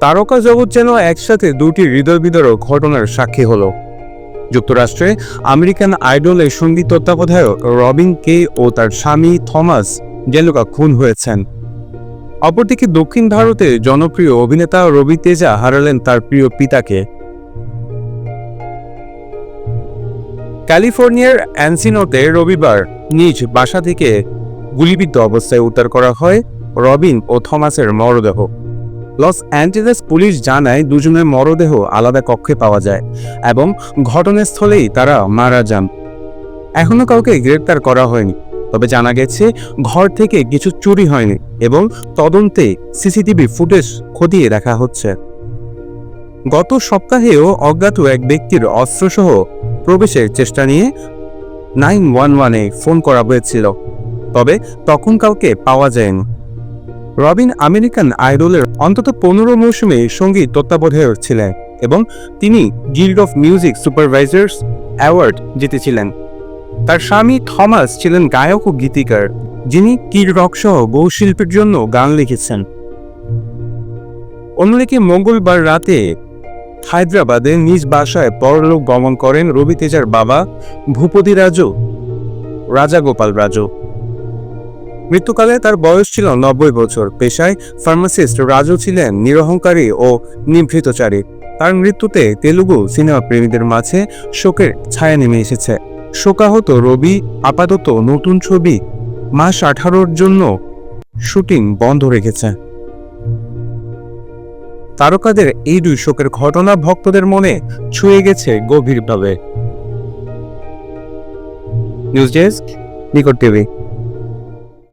তারকা জগৎ যেন একসাথে দুটি হৃদয় বিদারক ঘটনার সাক্ষী হলো। যুক্তরাষ্ট্রে আমেরিকান আইডলের সংগীত তত্ত্বাবধায়ক রবিন কে ও তার স্বামী থমাস জেলুকা খুন হয়েছেন। অপরদিকে দক্ষিণ ভারতে জনপ্রিয় অভিনেতা রবি তেজা হারালেন তার প্রিয় পিতাকে। ক্যালিফোর্নিয়ার অ্যানসিনোতে রবিবার নিজ বাসা থেকে গুলিবিদ্ধ অবস্থায় উদ্ধার করা হয় রবিন ও থমাসের মরদেহ। লস অ্যাঞ্জেলেস পুলিশ জানায় দুজনের মরদেহ আলাদা কক্ষে পাওয়া যায় এবং ঘটনাস্থলেই তারা মারা যান। এখনও কাউকে গ্রেপ্তার করা হয়নি, তবে জানা গেছে ঘর থেকে কিছু চুরি হয়নি এবং তদন্তে সিসিটিভি ফুটেজ খতিয়ে দেখা হচ্ছে। গত সপ্তাহেও অজ্ঞাত এক ব্যক্তির অস্ত্রসহ প্রবেশের চেষ্টা নিয়ে নাইন ওয়ান ওয়ানে ফোন করা হয়েছিল, তবে তখন কাউকে পাওয়া যায়নি। রবিন আমেরিকান আইডলের অন্তত পনেরো মৌসুমে সংগীত তত্ত্বাবধায়ক ছিলেন এবং তিনি Guild of Music Supervisors award জিতেছিলেন। তার স্বামী থমাস ছিলেন গায়ক ও গীতিকার, যিনি কিড রক সহ বহু শিল্পীর জন্য গান লিখেছেন। অন্যদিকে মঙ্গলবার রাতে হায়দ্রাবাদে নিজ বাসায় পরলোক গমন করেন রবি তেজার বাবা ভূপতি রাজু রাজাগোপাল রাজু। মৃত্যুকালে তার বয়স ছিল নব্বই বছর। পেশায় ফার্মাসিস্ট রাজু ছিলেন নিরহংকারী ও নিভৃতচারী। তার মৃত্যুতে তেলুগু সিনেমা প্রেমীদের মাঝে শোকের ছায়া নেমে এসেছে। শোকাহত রবি আপাতত নতুন ছবি মাস আঠারোর জন্য শুটিং বন্ধ রেখেছে। তারকাদের এই দুই শোকের ঘটনা ভক্তদের মনে ছুঁয়ে গেছে গভীরভাবে। নিউজ ডেস্ক নিকট টিভি।